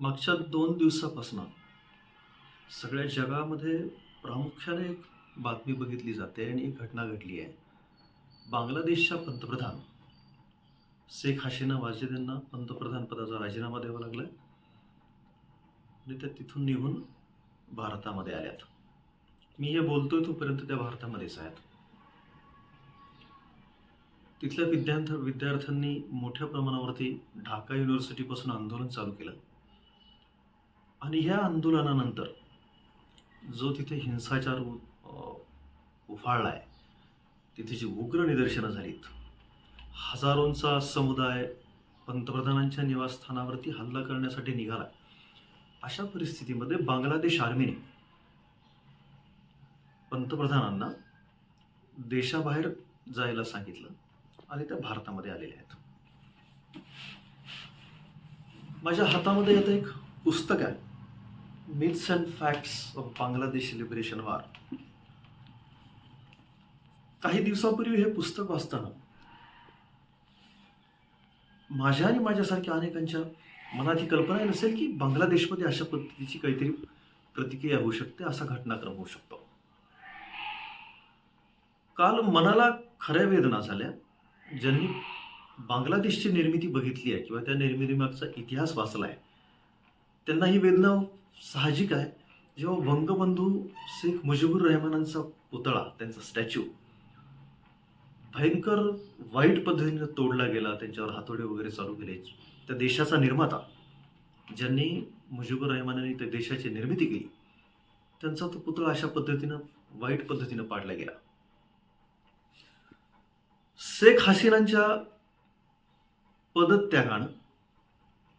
मागच्या दोन दिवसापासून सगळ्या जगामध्ये प्रामुख्याने एक बातमी बघितली जाते आणि एक घटना घडली आहे. बांगलादेशच्या पंतप्रधान शेख हसीना वाजेद यांना पंतप्रधान पदाचा राजीनामा द्यावा लागला आणि त्या तिथून निघून भारतामध्ये आल्यात. मी हे बोलतोय तोपर्यंत त्या भारतामध्येच आहेत तिथल्या विद्यार्थ विद्यार्थ्यांनी मोठ्या प्रमाणावरती ढाका युनिव्हर्सिटीपासून आंदोलन चालू केलं. आणि ह्या आंदोलनानंतर जो तिथे हिंसाचार उफाळला आहे तिथे जी उग्र निदर्शनं झालीत हजारोंचा समुदाय पंतप्रधानांच्या निवासस्थानावरती हल्ला करण्यासाठी निघाला. अशा परिस्थितीमध्ये बांगलादेश आर्मीने पंतप्रधानांना देशाबाहेर जायला सांगितलं आणि त्या भारतामध्ये आलेल्या आहेत. माझ्या हातामध्ये आता एक पुस्तक आहे. Myths and facts of Bangladesh liberation war काही दिवसापूर्वी हे पुस्तक वाचताना माझ्या आणि माझ्यासारख्या अनेकांच्या मनात ही कल्पना नसेल की बांगलादेशमध्ये अशा पद्धतीची काहीतरी प्रतिक्रिया होऊ शकते असा घटनाक्रम होऊ शकतो. काल मनाला खऱ्या वेदना झाल्या. ज्यांनी बांगलादेशची निर्मिती बघितली आहे किंवा त्या निर्मितीमागचा इतिहास वाचला आहे त्यांना ही वेदना साहजिक आहे. जेव्हा वंगबंधू शेख मुजीबुर रहमानांचा पुतळा त्यांचा स्टॅच्यू भयंकर वाईट पद्धतीने तोडला गेला त्यांच्यावर हातोडे वगैरे चालू केले. त्या देशाचा निर्माता ज्यांनी मुजीबुर रहमानांनी त्या देशाची निर्मिती केली त्यांचा तो पुतळा अशा पद्धतीनं वाईट पद्धतीनं पाडला गेला. शेख हसीनांच्या पदत्यागानं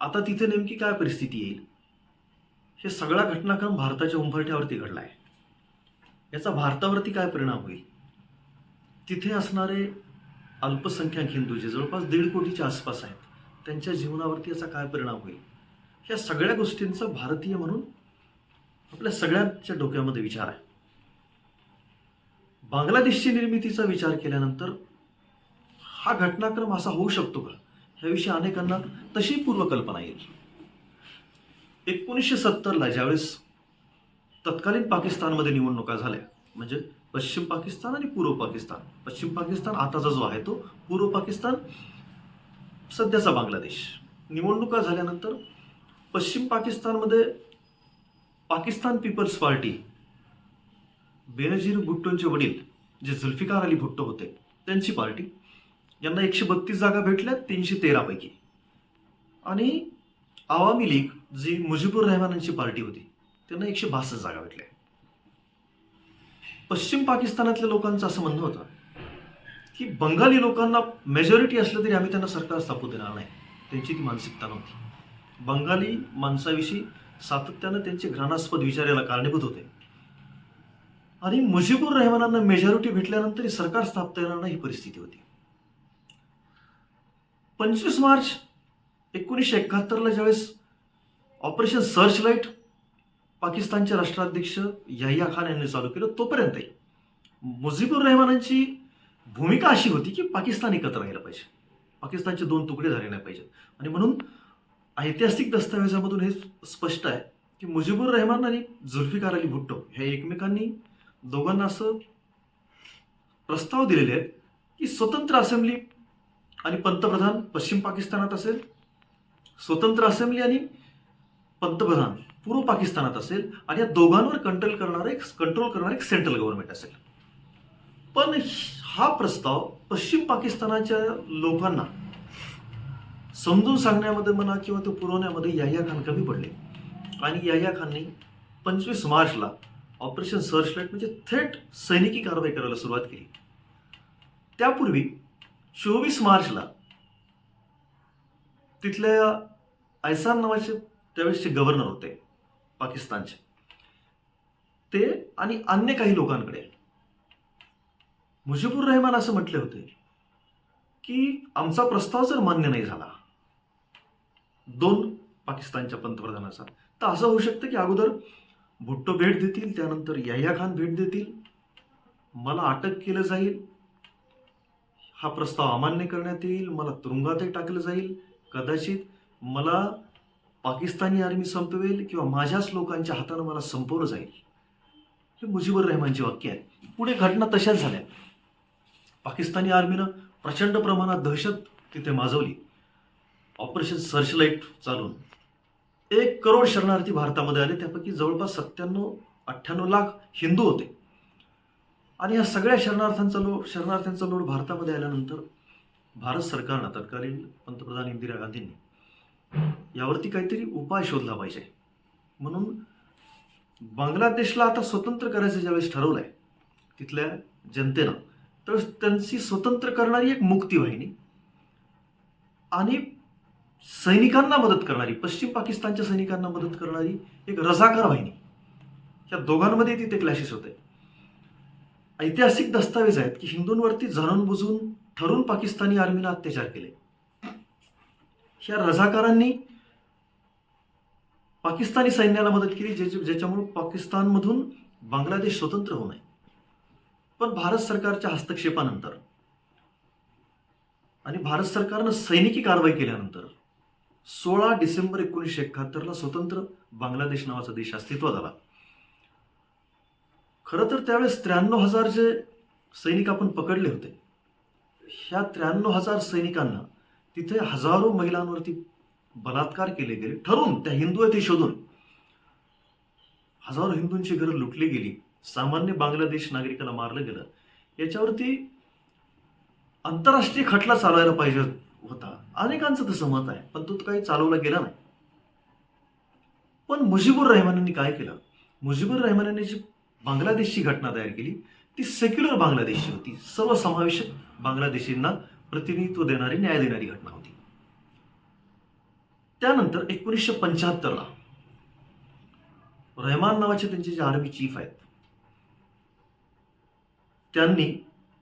आता तिथे नेमकी काय परिस्थिती येईल? हे सगळा घटनाक्रम भारताच्या उंबरठ्यावरती घडला आहे याचा भारतावरती काय परिणाम होईल? तिथे असणारे अल्पसंख्याक हिंदू जे जवळपास दीड कोटीच्या आसपास आहेत त्यांच्या जीवनावरती याचा काय परिणाम होईल? ह्या सगळ्या गोष्टींचा भारतीय म्हणून आपल्या सगळ्यांच्या डोक्यामध्ये विचार आहे. बांगलादेशची निर्मितीचा विचार केल्यानंतर हा घटनाक्रम असा होऊ शकतो का? ह्याविषयी अनेकांना तशी पूर्वकल्पना येईल. एकोणीसशे सत्तरला ज्यावेळेस तत्कालीन पाकिस्तानमध्ये निवडणुका झाल्या म्हणजे पश्चिम पाकिस्तान आणि पूर्व पाकिस्तान. पश्चिम पाकिस्तान आताचा जो आहे तो पूर्व पाकिस्तान सध्याचा बांगलादेश. निवडणुका झाल्यानंतर पश्चिम पाकिस्तानमध्ये पाकिस्तान पीपल्स पार्टी बेनजीर भुट्टोंचे वडील जे जुल्फिकार अली भुट्टो होते त्यांची पार्टी. यांना एकशे बत्तीस जागा भेटल्या तीनशे तेरापैकी आणि आवामी लीग जी मुजीबुर रहमानांची पार्टी होती त्यांना एकशे बासष्ट जागा भेटल्या. पश्चिम पाकिस्तानातल्या लोकांचं असं म्हणणं होतं की बंगाली लोकांना मेजॉरिटी असलं तरी आम्ही त्यांना सरकार स्थापू देणार नाही. त्यांची ती मानसिकता नव्हती. बंगाली माणसाविषयी सातत्यानं त्यांचे घृणास्पद विचार याला कारणीभूत होते. आणि मुजीबुर रहमानांना मेजॉरिटी भेटल्यानंतर सरकार स्थापता येणार नाही ही परिस्थिती होती. पंचवीस मार्च एकोणीसशे एकाहत्तरला ज्यावेळेस ऑपरेशन सर्च लाइट पाकिस्तानचे राष्ट्राध्यक्ष याहिया खान यांनी चालू केलं तोपर्यंतही. मुजीबुर रहमानांची भूमिका अशी होती की पाकिस्तान एकत्र राहिलं पाहिजे. पाकिस्तानचे दोन तुकडे झाले नाही पाहिजेत. आणि म्हणून ऐतिहासिक दस्तावेजामधून हे स्पष्ट आहे की मुजीबुर रहमान आणि जुल्फिकार अली भुट्टो ह्या एकमेकांनी दोघांना असं प्रस्ताव दिलेले आहेत की स्वतंत्र असेंब्ली आणि पंतप्रधान पश्चिम पाकिस्तानात असेल स्वतंत्र असेंब्ली आणि पंतप्रधान पूर्व पाकिस्तानात असेल आणि या दोघांवर कंट्रोल करणारं एक कंट्रोल करणारं एक सेंट्रल गव्हर्नमेंट असेल. पण हा प्रस्ताव पश्चिम पाकिस्तानाच्या लोकांना समजून सांगण्यामध्ये म्हणा किंवा तो पुरवण्यामध्ये याह्या खान कमी पडले. आणि याह्या खानने पंचवीस मार्चला ऑपरेशन सर्च लाइट म्हणजे थेट सैनिकी कारवाई करायला सुरुवात केली. त्यापूर्वी चोवीस मार्चला तिथल्या आयसान नावाचे त्यावेळेसचे गव्हर्नर होते पाकिस्तानचे. ते आणि अन्य काही लोकांकडे. मुजीबुर रहमान असं म्हटले होते की आमचा प्रस्ताव जर मान्य नाही झाला दोन पाकिस्तानच्या पंतप्रधानाचा तर असं होऊ शकतं की अगोदर भुट्टो भेट देतील त्यानंतर याह्या खान भेट देतील मला अटक केलं जाईल हा प्रस्ताव अमान्य करण्यात येईल मला तुरुंगातही टाकलं जाईल कदाचित मला पाकिस्तानी आर्मी संपवेल किंवा माझ्याच लोकांच्या हातानं मला संपवलं जाईल हे मुजीबुर रहमानचे वाक्य आहे. पुढे घटना तशाच झाल्या. पाकिस्तानी आर्मीनं प्रचंड प्रमाणात दहशत तिथे माजवली. ऑपरेशन सर्चलाईट चालून एक करोड शरणार्थी भारतामध्ये आले. त्यापैकी जवळपास सत्त्याण्णव अठ्ठ्याण्णव लाख हिंदू होते. आणि या सगळ्या शरणार्थ्यांचा लोड शरणार्थ्यांचा लोड भारतामध्ये आल्यानंतर भारत सरकारनं तत्कालीन पंतप्रधान इंदिरा गांधींनी यावरती काहीतरी उपाय शोधला पाहिजे. म्हणून बांगलादेशला आता स्वतंत्र करायचं ज्यावेळेस ठरवलं आहे तिथल्या जनतेनं तर त्यांची स्वतंत्र करणारी एक मुक्तीवाहिनी आणि सैनिकांना मदत करणारी पश्चिम पाकिस्तानच्या सैनिकांना मदत करणारी एक रजाकार वाहिनी. या दोघांमध्ये तिथे क्लॅशेस होते. ऐतिहासिक दस्तावेज आहेत की हिंदूंवरती जाणून बुजून ठरून पाकिस्तानी आर्मीला अत्याचार केले. ह्या रझाकारांनी पाकिस्तानी सैन्याला मदत केली ज्याच्या ज्याच्यामुळे पाकिस्तानमधून बांगलादेश स्वतंत्र होऊ नये. पण भारत सरकारच्या हस्तक्षेपानंतर आणि भारत सरकारनं सैनिकी कारवाई केल्यानंतर सोळा डिसेंबर एकोणीसशे एकाहत्तरला स्वतंत्र बांगलादेश नावाचा देश अस्तित्वात आला. खरं तर त्यावेळेस त्र्याण्णव हजार जे सैनिक आपण पकडले होते ह्या त्र्याण्णव हजार सैनिकांना तिथे हजारो महिलांवरती बलात्कार केले गेले. ठरून त्या हिंदू आहेत शोधून. हजारो हिंदूंची घरं लुटली गेली. सामान्य बांगलादेश नागरिकाला मारलं गेलं. याच्यावरती आंतरराष्ट्रीय खटला चालवायला पाहिजे होता. अनेकांचं तसं मत आहे पण तो काही चालवला गेला नाही. पण मुजीबुर रहमानांनी काय केलं? मुजीबुर रहमानांनी जी बांगलादेशची घटना तयार केली ती सेक्युलर बांगलादेशची होती. सर्वसमावेशक बांगलादेशींना प्रतिनिधित्व देणारी न्याय देणारी घटना होती. त्यानंतर एकोणीसशे पंच्याहत्तरला रहमान नावाचे त्यांचे जे आर्मी चीफ आहेत त्यांनी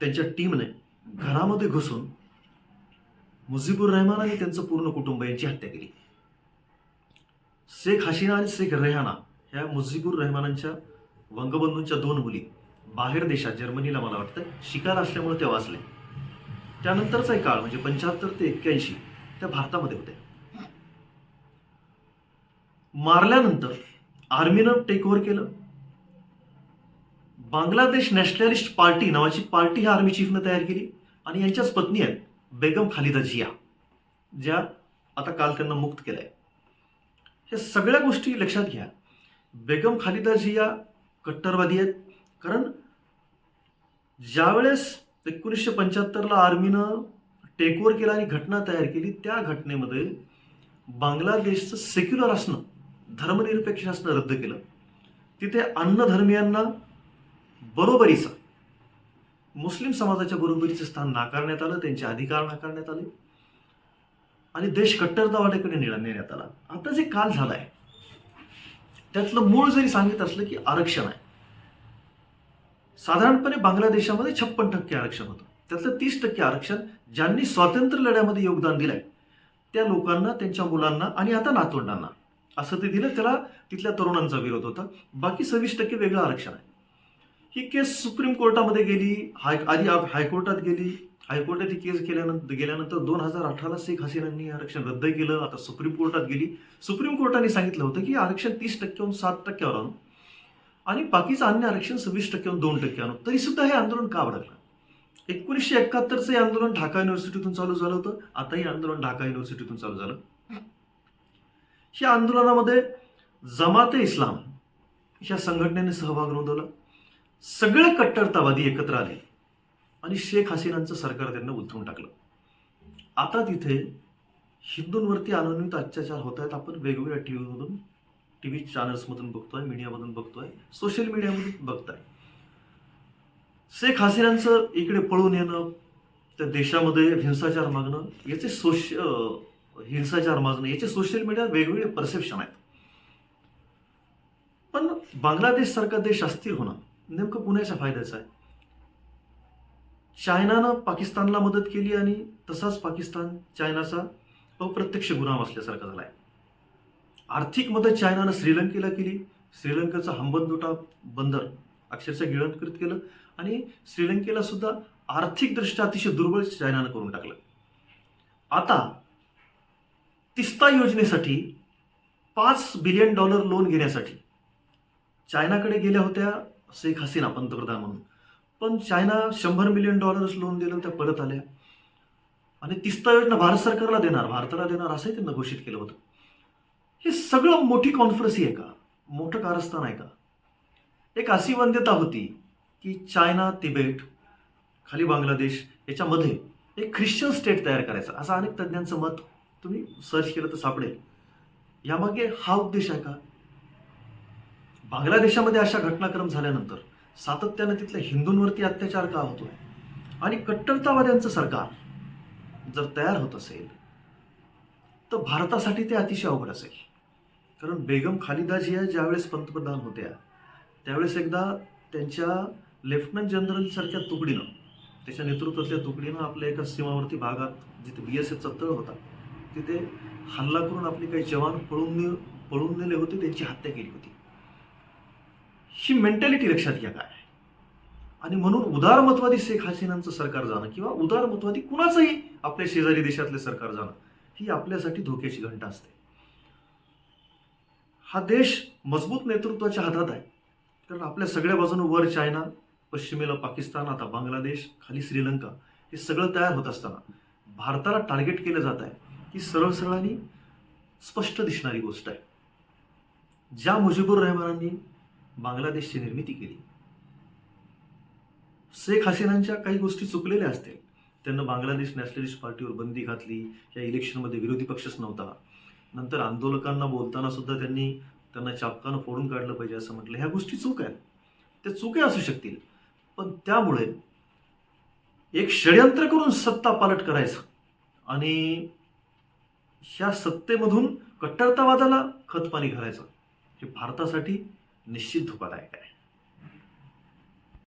त्यांच्या टीमने घरामध्ये घुसून मुजीबुर रहमान आणि त्यांचं पूर्ण कुटुंब यांची हत्या केली. शेख हसीना आणि शेख रेहाना ह्या मुजीबुर रहमानांच्या वंगबंधूंच्या दोन मुली बाहेर देशात जर्मनीला मला वाटतं शिकार असल्यामुळे ते वाचले. त्यानंतरचा एक काळ म्हणजे पंच्याहत्तर ते एक्क्याऐंशी त्या भारतामध्ये होत्या. मारल्यानंतर आर्मीनं टेक ओव्हर केलं. बांगलादेश नॅशनलिस्ट पार्टी नावाची पार्टी ह्या आर्मी चीफनं तयार केली. आणि यांच्याच पत्नी आहेत बेगम खालिदा जिया ज्या आता काल त्यांना मुक्त केलंय. ह्या सगळ्या गोष्टी लक्षात घ्या. बेगम खालिदा जिया कट्टरवादी आहेत. कारण ज्यावेळेस एकोणीसशे पंच्याहत्तरला आर्मीनं टेकओव्हर केला आणि घटना तयार केली. त्या घटनेमध्ये बांगलादेशचं सेक्युलर असणं धर्मनिरपेक्ष असणं रद्द केलं. तिथे अन्नधर्मियांना बरोबरीचं मुस्लिम समाजाच्या बरोबरीचं स्थान नाकारण्यात आलं त्यांचे अधिकार नाकारण्यात आले. आणि देश कट्टरतावाड्याकडे नेला- नेण्यात आला. आता जे काल झालाय त्यातलं मूळ जरी सांगित असलं की आरक्षण आहे. साधारणपणे बांगलादेशामध्ये छप्पन टक्के आरक्षण होतं. त्यातलं तीस टक्के आरक्षण ज्यांनी स्वातंत्र्य लढ्यामध्ये योगदान दिलंय त्या लोकांना त्यांच्या मुलांना आणि आता नातवंडांना. असं ते दिलं त्याला तिथल्या तरुणांचा विरोध होता. बाकी सव्वीस टक्के वेगळं आरक्षण आहे. ही केस सुप्रीम कोर्टामध्ये गेली हाय आधी हायकोर्टात गेली. हायकोर्टात ही केस केल्यानंतर गेल्यानंतर दोन हजार अठराला शेख हसीनांनी आरक्षण रद्द केलं. आता सुप्रीम कोर्टात गेली. सुप्रीम कोर्टाने सांगितलं होतं की आरक्षण तीस टक्क्याहून सात टक्क्यावर आणून आणि बाकीचं अन्य आरक्षण सव्वीस टक्क्यावर दोन टक्के तरी सुद्धा हे आंदोलन का भडकलं? एकोणीसशे एकाहत्तरचं हे आंदोलन ढाका युनिव्हर्सिटीतून चालू झालं होतं आता हे आंदोलन ढाका युनिव्हर्सिटीतून चालू झालं. या आंदोलनामध्ये जमाते इस्लाम या संघटनेने सहभाग नोंदवला. सगळे कट्टरतावादी एकत्र आले आणि शेख हसीनांचं सरकार त्यांना उलथवून टाकलं. आता तिथे हिंदूंवरती अनन्वित अत्याचार होत आहेत आपण वेगवेगळ्या टी व्हीमधून टी व्ही चॅनल्समधून बघतोय मीडियामधून बघतोय सोशल मीडियामधून बघताय. शेख हसीनांचं इकडे पळून येणं त्या देशामध्ये हिंसाचार मागणं याचे सोश हिंसाचार मागणं याचे सोशल मीडिया वेगवेगळे परसेप्शन आहेत. पण बांगलादेश सारखा देश अस्थिर होणं नेमकं पुण्याच्या फायद्याचं आहे? चायनानं पाकिस्तानला मदत केली आणि तसाच पाकिस्तान चायनाचा अप्रत्यक्ष गुलाम असल्यासारखा झालाय. आर्थिक मदत चायनानं श्रीलंकेला केली. श्रीलंकेचा हंबनदोटा बंदर अक्षरशः गिळंकृत केलं आणि श्रीलंकेला सुद्धा आर्थिकदृष्ट्या अतिशय दुर्बल चायनानं करून टाकलं. आता तिस्ता योजनेसाठी पाच बिलियन डॉलर लोन घेण्यासाठी चायनाकडे गेल्या होत्या शेख हसीना पंतप्रधान म्हणून. पण चायना शंभर मिलियन डॉलर्स लोन दिलं त्या परत आल्या. आणि तिस्ता योजना भारत सरकारला देणार भारताला देणार असंही त्यांना घोषित केलं होतं. हे सगळं मोठी कॉन्फरन्सी आहे का? मोठं कारस्थान आहे का? एक अशी वंद्यता होती की चायना तिबेट खाली बांगलादेश याच्यामध्ये एक ख्रिश्चन स्टेट तयार करायचं. असं अनेक तज्ज्ञांचं मत तुम्ही सर्च केलं तर सापडेल. यामागे हा उद्देश आहे का? बांगलादेशामध्ये अशा घटनाक्रम झाल्यानंतर सातत्यानं तिथल्या हिंदूंवरती अत्याचार का होतोय? आणि कट्टरतावाद्यांचं सरकार जर तयार होत असेल तर भारतासाठी ते अतिशय अवघड असेल. कारण बेगम खालिदा जिया ज्यावेळेस पंतप्रधान होत्या त्यावेळेस एकदा त्यांच्या लेफ्टनंट जनरलसारख्या तुकडीनं त्याच्या नेतृत्वातल्या तुकडीनं आपल्या एका सीमावर्ती भागात जिथे बी एस एफचा तळ होता तिथे हल्ला करून आपले काही जवान पळून ने- पळून नेले होते त्यांची हत्या केली होती. ही मेंटॅलिटी लक्षात घ्या काय. आणि म्हणून उदारमतवादी शेख हसीनांचं सरकार जाणं किंवा उदारमतवादी कुणाचंही आपल्या शेजारी देशातले सरकार जाणं ही आपल्यासाठी धोक्याची घंटा असते. हा देश मजबूत नेतृत्वाच्या हातात आहे. कारण आपल्या सगळ्या बाजूनं वर चायना पश्चिमेला पाकिस्तान आता बांगलादेश खाली श्रीलंका हे सगळं तयार होत असताना भारताला टार्गेट केलं जात आहे. ही सरळ सरळानी स्पष्ट दिसणारी गोष्ट आहे. ज्या मुजीबुर रहमानांनी बांगलादेशची निर्मिती केली शेख हसीनांच्या काही गोष्टी चुकलेल्या असतील. त्यांना बांगलादेश नॅशनलिस्ट पार्टीवर बंदी घातली या इलेक्शनमध्ये विरोधी पक्षच नव्हता. नंतर आंदोलकांना बोलताना सुद्धा त्यांनी त्यांना चापकानं फोडून काढलं पाहिजे असं म्हटलं. ह्या गोष्टी चूक आहेत. त्या चुके असू शकतील. पण त्यामुळे एक षडयंत्र करून सत्ता पालट करायचं आणि ह्या सत्तेमधून कट्टरतावादाला खतपाणी घालायचं हे भारतासाठी निश्चित धोकादायक आहे.